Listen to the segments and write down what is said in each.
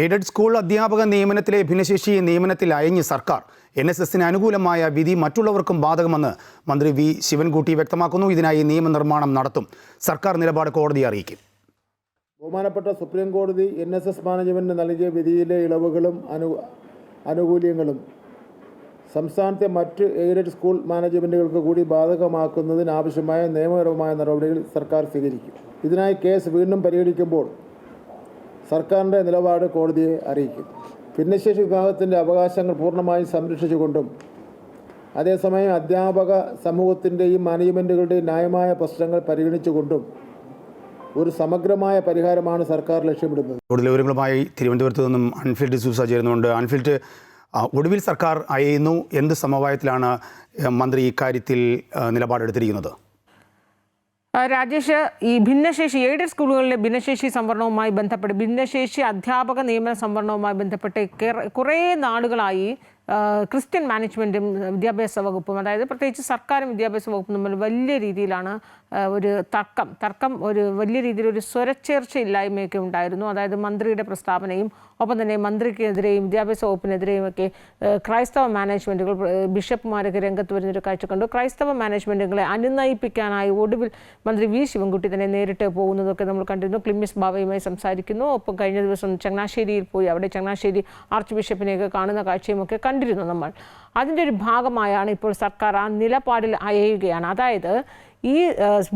Aided school അധ്യാപക നിയമനത്തിലെ ഭിന്നശേഷി നിയമനത്തിൽ അയഞ്ഞ് സർക്കാർ. എൻ എസ് എസിന് അനുകൂലമായ വിധി മറ്റുള്ളവർക്കും ബാധകമെന്ന് മന്ത്രി വി. ശിവൻകുട്ടി വ്യക്തമാക്കുന്നു. ഇതിനായി നിയമനിർമ്മാണം നടത്തും. സർക്കാർ നിലപാട് കോടതിയെ അറിയിക്കും. ബഹുമാനപ്പെട്ട സുപ്രീം കോടതി എൻ എസ് എസ് മാനേജ്മെന്റിന് നൽകിയ വിധിയിലെ ഇളവുകളും അനു ആനുകൂല്യങ്ങളും സംസ്ഥാനത്തെ മറ്റ് എയ്ഡഡ് സ്കൂൾ മാനേജ്മെന്റുകൾക്ക് കൂടി ബാധകമാക്കുന്നതിനാവശ്യമായ നിയമപരമായ നടപടികൾ സർക്കാർ സ്വീകരിക്കും. ഇതിനായി കേസ് വീണ്ടും പരിഗണിക്കുമ്പോൾ സർക്കാരിന്റെ നിലപാട് കോടതിയെ അറിയിക്കും. ഭിന്നശേഷി വിഭാഗത്തിന്റെ അവകാശങ്ങൾ പൂർണമായും സംരക്ഷിച്ചുകൊണ്ടും അതേസമയം അധ്യാപക സമൂഹത്തിന്റെയും മാനേജ്മെന്റുകളുടെയും ന്യായമായ പ്രശ്നങ്ങൾ പരിഗണിച്ചുകൊണ്ടും ഒരു സമഗ്രമായ പരിഹാരമാണ് സർക്കാർ ലക്ഷ്യമിടുന്നത്. കൂടുതൽ വിവരങ്ങളുമായി തിരുവനന്തപുരത്ത് നിന്നും അൺഫിൽഡ് സൂസ ചേരുന്നുണ്ട്. അൺഫിൽഡ് ഒടുവിൽ സർക്കാർ അയയുന്നു എന്ത് സമവായത്തിലാണ് മന്ത്രി ഇക്കാര്യത്തിൽ നിലപാടെടുത്തിരിക്കുന്നത്? രാജേഷ് ഈ ഭിന്നശേഷി എയ്ഡഡ് സ്കൂളുകളിലെ ഭിന്നശേഷി സംവരണവുമായി ബന്ധപ്പെട്ട് ഭിന്നശേഷി അധ്യാപക നിയമന സംവരണവുമായി ബന്ധപ്പെട്ട് കുറേ നാളുകളായി ക്രിസ്ത്യൻ മാനേജ്മെന്റും വിദ്യാഭ്യാസ വകുപ്പും അതായത് പ്രത്യേകിച്ച് സർക്കാരും വിദ്യാഭ്യാസ വകുപ്പും തമ്മിൽ വലിയ രീതിയിലാണ് ഒരു തർക്കം. തർക്കം ഒരു വലിയ രീതിയിൽ ഒരു സ്വരച്ചേർച്ച ഇല്ലായ്മയൊക്കെ ഉണ്ടായിരുന്നു. അതായത് മന്ത്രിയുടെ പ്രസ്താവനയും ഒപ്പം തന്നെ മന്ത്രിക്കെതിരെയും വിദ്യാഭ്യാസ വകുപ്പിനെതിരെയും ഒക്കെ ക്രൈസ്തവ മാനേജ്മെന്റുകൾ ബിഷപ്പുമാരൊക്കെ രംഗത്ത് വരുന്നൊരു കാഴ്ച കണ്ടു ക്രൈസ്തവ മാനേജ്മെന്റുകളെ അനുനയിപ്പിക്കാനായി ഒടുവിൽ മന്ത്രി വി. ശിവൻകുട്ടി തന്നെ നേരിട്ട് പോകുന്നതൊക്കെ നമ്മൾ കണ്ടിരുന്നു. ക്ലിമിസ് ബാബയുമായി സംസാരിക്കുന്നു. ഒപ്പം കഴിഞ്ഞ ദിവസം ചങ്ങനാശ്ശേരിയിൽ പോയി അവിടെ ചങ്ങനാശ്ശേരി ആർച്ച് ബിഷപ്പിനെയൊക്കെ കാണുന്ന കാഴ്ചയുമൊക്കെ കണ്ടിരുന്നു നമ്മൾ. അതിന്റെ ഒരു ഭാഗമായാണ് ഇപ്പോൾ സർക്കാർ ആ നിലപാടിൽ അയയുകയാണ്. അതായത് ഈ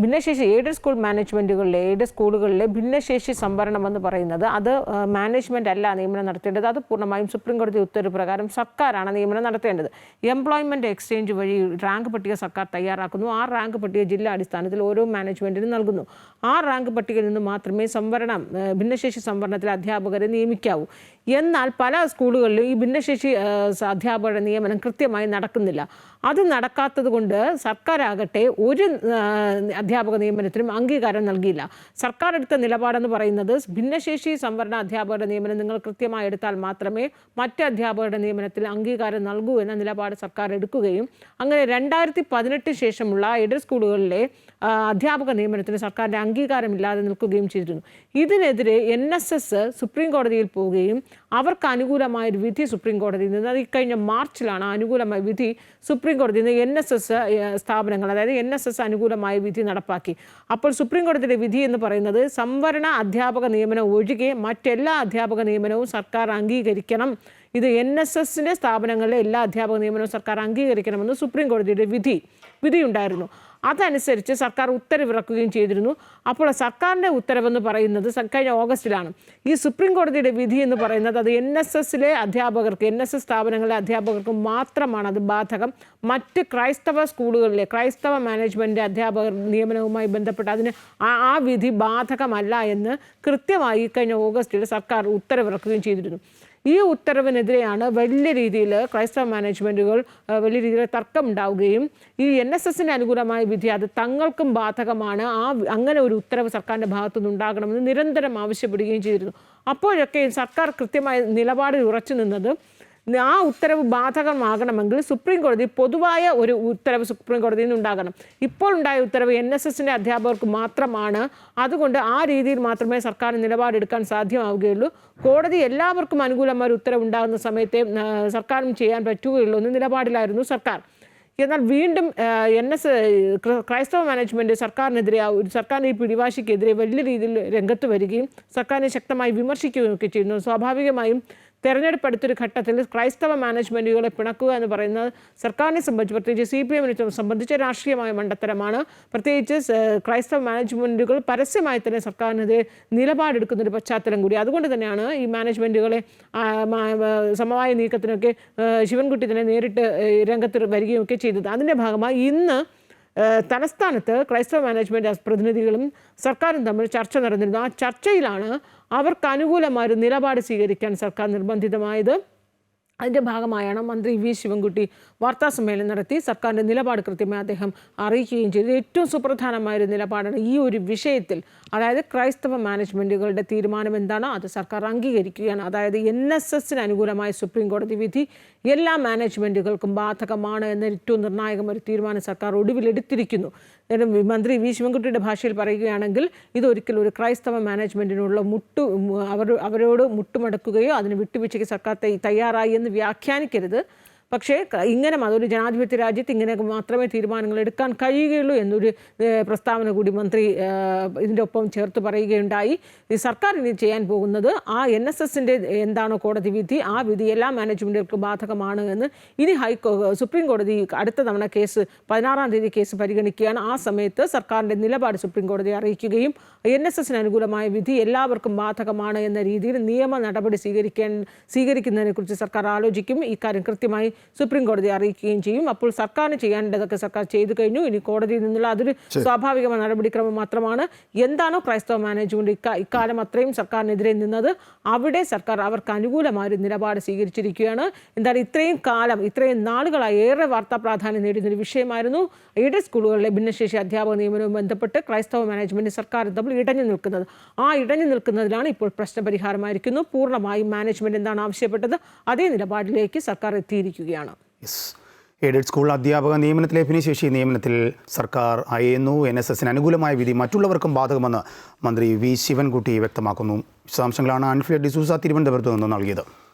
ഭിന്നശേഷി എയ്ഡഡ് സ്കൂൾ മാനേജ്മെന്റുകളിലെ എയ്ഡഡ് സ്കൂളുകളിലെ ഭിന്നശേഷി സംവരണം എന്ന് പറയുന്നത് അത് മാനേജ്മെന്റ് അല്ല നിയമനം നടത്തേണ്ടത്. അത് പൂർണമായും സുപ്രീം കോടതി ഉത്തരവ് പ്രകാരം സർക്കാരാണ് നിയമനം നടത്തേണ്ടത്. എംപ്ലോയ്മെന്റ് എക്സ്ചേഞ്ച് വഴി റാങ്ക് പട്ടിക സർക്കാർ തയ്യാറാക്കുന്നു. ആ റാങ്ക് പട്ടിക ജില്ലാ അടിസ്ഥാനത്തിൽ ഓരോ മാനേജ്മെന്റിനും നൽകുന്നു. ആ റാങ്ക് പട്ടികയിൽ നിന്ന് മാത്രമേ സംവരണം ഭിന്നശേഷി സംവരണത്തിൽ അധ്യാപകരെ നിയമിക്കാവൂ. എന്നാൽ പല സ്കൂളുകളിലും ഈ ഭിന്നശേഷി അധ്യാപകരുടെ നിയമനം കൃത്യമായി നടക്കുന്നില്ല. അത് നടക്കാത്തത് കൊണ്ട് സർക്കാരാകട്ടെ ഒരു അധ്യാപക നിയമനത്തിനും അംഗീകാരം നൽകിയില്ല. സർക്കാർ എടുത്ത നിലപാടെന്ന് പറയുന്നത് ഭിന്നശേഷി സംവരണ അധ്യാപകരുടെ നിയമനം നിങ്ങൾ കൃത്യമായി എടുത്താൽ മാത്രമേ മറ്റ് അധ്യാപകരുടെ നിയമനത്തിൽ അംഗീകാരം നൽകൂ എന്ന നിലപാട് സർക്കാർ എടുക്കുകയും അങ്ങനെ രണ്ടായിരത്തി പതിനെട്ട് ശേഷമുള്ള എയ്ഡഡ് സ്കൂളുകളിലെ അധ്യാപക നിയമനത്തിന് സർക്കാരിന്റെ അംഗീകാരമില്ലാതെ നിൽക്കുകയും ചെയ്തിരുന്നു. ഇതിനെതിരെ എൻ എസ് എസ് സുപ്രീം കോടതിയിൽ പോവുകയും അവർക്ക് അനുകൂലമായ ഒരു വിധി സുപ്രീം കോടതിയിൽ നിന്ന് അത് ഇക്കഴിഞ്ഞ മാർച്ചിലാണ് അനുകൂലമായ വിധി സുപ്രീം കോടതിയിൽ നിന്ന് എൻ എസ് എസ് സ്ഥാപനങ്ങൾ അതായത് എൻ എസ് എസ് അനുകൂലമായ വിധി നടപ്പാക്കി. അപ്പോൾ സുപ്രീം കോടതിയുടെ വിധി എന്ന് പറയുന്നത് സംവരണ അധ്യാപക നിയമനം ഒഴികെ മറ്റെല്ലാ അധ്യാപക നിയമനവും സർക്കാർ അംഗീകരിക്കണം ഇത് എൻ എസ് എസിന്റെ സ്ഥാപനങ്ങളിലെ എല്ലാ അധ്യാപക നിയമനവും സർക്കാർ അംഗീകരിക്കണമെന്ന് സുപ്രീം കോടതിയുടെ വിധി വിധിയുണ്ടായിരുന്നു. അതനുസരിച്ച് സർക്കാർ ഉത്തരവിറക്കുകയും ചെയ്തിരുന്നു. അപ്പോൾ സർക്കാരിന്റെ ഉത്തരവെന്ന് പറയുന്നത് കഴിഞ്ഞ ഓഗസ്റ്റിലാണ്. ഈ സുപ്രീം കോടതിയുടെ വിധി എന്ന് പറയുന്നത് അത് എൻ എസ് എസിലെ അധ്യാപകർക്ക് എൻ എസ് എസ് സ്ഥാപനങ്ങളിലെ അധ്യാപകർക്ക് മാത്രമാണ്. അത് ബാധകം. മറ്റ് ക്രൈസ്തവ സ്കൂളുകളിലെ ക്രൈസ്തവ മാനേജ്മെന്റ് അധ്യാപകർ നിയമനവുമായി ബന്ധപ്പെട്ട് അതിന് ആ വിധി ബാധകമല്ല എന്ന് കൃത്യമായി കഴിഞ്ഞ ഓഗസ്റ്റിൽ സർക്കാർ ഉത്തരവിറക്കുകയും ചെയ്തിരുന്നു. ഈ ഉത്തരവിനെതിരെയാണ് വലിയ രീതിയിൽ ക്രൈസ്തവ മാനേജ്മെന്റുകൾ വലിയ രീതിയിൽ തർക്കം ഉണ്ടാവുകയും ഈ എൻ എസ് എസിന് അനുകൂലമായ വിധി അത് തങ്ങൾക്കും ബാധകമാണ്. ആ അങ്ങനെ ഒരു ഉത്തരവ് സർക്കാരിന്റെ ഭാഗത്തുനിന്ന് ഉണ്ടാകണമെന്ന് നിരന്തരം ആവശ്യപ്പെടുകയും ചെയ്തിരുന്നു. അപ്പോഴൊക്കെ സർക്കാർ കൃത്യമായ നിലപാടിൽ ഉറച്ചു നിന്നത് ആ ഉത്തരവ് ബാധകമാകണമെങ്കിൽ സുപ്രീം കോടതി പൊതുവായ ഒരു ഉത്തരവ് സുപ്രീം കോടതിയിൽ നിന്ന് ഉണ്ടാകണം ഇപ്പോൾ ഉണ്ടായ ഉത്തരവ് എൻ എസ് എസിന്റെ അധ്യാപകർക്ക് മാത്രമാണ്. അതുകൊണ്ട് ആ രീതിയിൽ മാത്രമേ സർക്കാർ നിലപാടെടുക്കാൻ സാധ്യമാവുകയുള്ളൂ. കോടതി എല്ലാവർക്കും അനുകൂലമായ ഒരു ഉത്തരവ് ഉണ്ടാകുന്ന സമയത്തെ സർക്കാരും ചെയ്യാൻ പറ്റുകയുള്ളൂ എന്ന നിലപാടിലായിരുന്നു സർക്കാർ. എന്നാൽ വീണ്ടും എൻ എസ് ക്രൈസ്തവ മാനേജ്മെന്റ് സർക്കാരിനെതിരെ ഒരു സർക്കാരിന്റെ ഈ പിടിവാശിക്കെതിരെ വലിയ രീതിയിൽ രംഗത്ത് വരികയും സർക്കാരിനെ ശക്തമായി വിമർശിക്കുകയും ഒക്കെ ചെയ്യുന്നു. സ്വാഭാവികമായും തെരഞ്ഞെടുപ്പ് അടുത്തൊരു ഘട്ടത്തിൽ ക്രൈസ്തവ മാനേജ്മെന്റുകളെ പിണക്കുക എന്ന് പറയുന്നത് സർക്കാരിനെ സംബന്ധിച്ച് പ്രത്യേകിച്ച് സി പി എമ്മിനെ സംബന്ധിച്ച് രാഷ്ട്രീയമായ മണ്ടത്തരമാണ്. പ്രത്യേകിച്ച് ക്രൈസ്തവ മാനേജ്മെന്റുകൾ പരസ്യമായി തന്നെ സർക്കാരിനെതിരെ നിലപാടെടുക്കുന്നൊരു പശ്ചാത്തലം കൂടി. അതുകൊണ്ട് തന്നെയാണ് ഈ മാനേജ്മെന്റുകളെ സമവായ നീക്കത്തിനൊക്കെ ശിവൻകുട്ടി തന്നെ നേരിട്ട് രംഗത്ത് വരികയും ഒക്കെ ചെയ്തത്. അതിന്റെ ഭാഗമായി ഇന്ന് തലസ്ഥാനത്ത് ക്രൈസ്തവ മാനേജ്മെന്റ് പ്രതിനിധികളും സർക്കാരും തമ്മിൽ ചർച്ച നടന്നിരുന്നു. ആ ചർച്ചയിലാണ് അവർക്ക് അനുകൂലമായ ഒരു നിലപാട് സ്വീകരിക്കാൻ സർക്കാർ നിർബന്ധിതമായത്. അതിന്റെ ഭാഗമായാണ് മന്ത്രി വി ശിവൻകുട്ടി വാർത്താ സമ്മേളനം നടത്തി. സർക്കാരിന്റെ നിലപാട് കൃത്യമായി അദ്ദേഹം അറിയിക്കുകയും ചെയ്തു. ഏറ്റവും സുപ്രധാനമായ ഒരു നിലപാടാണ് ഈ ഒരു വിഷയത്തിൽ. അതായത് ക്രൈസ്തവ മാനേജ്മെന്റുകളുടെ തീരുമാനം എന്താണ്? അത് സർക്കാർ അംഗീകരിക്കുകയാണ്. അതായത് എൻ എസ് എസിന് അനുകൂലമായ സുപ്രീം കോടതി വിധി എല്ലാ മാനേജ്മെന്റുകൾക്കും ബാധകമാണ് എന്ന ഏറ്റവും നിർണായകം ഒരു തീരുമാനം സർക്കാർ ഒടുവിലെടുത്തിരിക്കുന്നു മന്ത്രി വി ശിവൻകുട്ടിയുടെ ഭാഷയിൽ പറയുകയാണെങ്കിൽ ഇതൊരിക്കലും ഒരു ക്രൈസ്തവ മാനേജ്മെന്റിനുള്ള മുട്ടു അവർ അവരോട് മുട്ടുമടക്കുകയോ അതിന് വിട്ടുവീഴ്ചയ്ക്ക് സർക്കാർ തയ്യ- തയ്യാറായി എന്ന് വ്യാഖ്യാനിക്കരുത്. പക്ഷേ ഇങ്ങനെ അതൊരു ജനാധിപത്യ രാജ്യത്ത് ഇങ്ങനെ മാത്രമേ തീരുമാനങ്ങൾ എടുക്കാൻ കഴിയുകയുള്ളൂ എന്നൊരു പ്രസ്താവന കൂടി മന്ത്രി ഇതിന്റെ ഒപ്പം ചേർത്ത് പറയുകയുണ്ടായി. ഈ സർക്കാർ ഇനി ചെയ്യാൻ പോകുന്നത് ആ എൻ എസ് എസിന്റെ എന്താണോ കോടതി വിധി ആ വിധി എല്ലാ മാനേജ്മെന്റുകൾക്കും ബാധകമാണ് എന്ന് ഇനി ഹൈക്കോ സുപ്രീം കോടതി അടുത്ത തവണ കേസ് പതിനാറാം തീയതി കേസ് പരിഗണിക്കുകയാണ്. ആ സമയത്ത് സർക്കാരിന്റെ നിലപാട് സുപ്രീം കോടതി അറിയിക്കുകയും എൻ എസ് എസിന് അനുകൂലമായ വിധി എല്ലാവർക്കും ബാധകമാണ് എന്ന രീതിയിൽ നിയമ നടപടി സ്വീകരിക്കാൻ സ്വീകരിക്കുന്നതിനെക്കുറിച്ച് സർക്കാർ ആലോചിക്കും. ഇക്കാര്യം കൃത്യമായി സുപ്രീം കോടതി അറിയിക്കുകയും ചെയ്യും. അപ്പോൾ സർക്കാരിന് ചെയ്യേണ്ടതൊക്കെ സർക്കാർ ചെയ്തു കഴിഞ്ഞു. ഇനി കോടതിയിൽ നിന്നുള്ള അതൊരു സ്വാഭാവികമായ നടപടിക്രമം മാത്രമാണ്. എന്താണോ ക്രൈസ്തവ മാനേജ്മെന്റ് ഇക്കാ ഇക്കാലം അത്രയും സർക്കാരിനെതിരെ നിന്നത്. അവിടെ സർക്കാർ അവർക്ക് അനുകൂലമായ ഒരു നിലപാട് സ്വീകരിച്ചിരിക്കുകയാണ്. എന്തായാലും ഇത്രയും കാലം ഇത്രയും നാളുകളായി ഏറെ വാർത്താ പ്രാധാന്യം നേടുന്ന ഒരു വിഷയമായിരുന്നു എയ്ഡഡ് സ്കൂളുകളിലെ ഭിന്നശേഷി അധ്യാപക നിയമനവും ബന്ധപ്പെട്ട് ക്രൈസ്തവ മാനേജ്മെന്റ് സർക്കാർ തമ്മിൽ ഇടഞ്ഞു നിൽക്കുന്നത്. ആ ഇടഞ്ഞു നിൽക്കുന്നതിലാണ് ഇപ്പോൾ പ്രശ്നപരിഹാരമായിരിക്കുന്നു. പൂർണമായും മാനേജ്മെന്റ് എന്താണ് ആവശ്യപ്പെട്ടത്? അതേ നിലപാടിലേക്ക് സർക്കാർ എത്തിയിരിക്കുകയാണ് യെസ് എയ്ഡഡ് സ്കൂൾ അധ്യാപക നിയമനത്തിലെ ഭിന്നശേഷി നിയമനത്തിൽ സർക്കാർ അയയുന്നു എൻ എസ് എസിന് അനുകൂലമായ വിധി മറ്റുള്ളവർക്കും ബാധകമെന്ന് മന്ത്രി വി. ശിവൻകുട്ടി വ്യക്തമാക്കുന്നു. വിശദാംശങ്ങളാണ് അൻഫിയ ഡിസൂസ തിരുവനന്തപുരത്ത് നിന്ന് നൽകിയത്.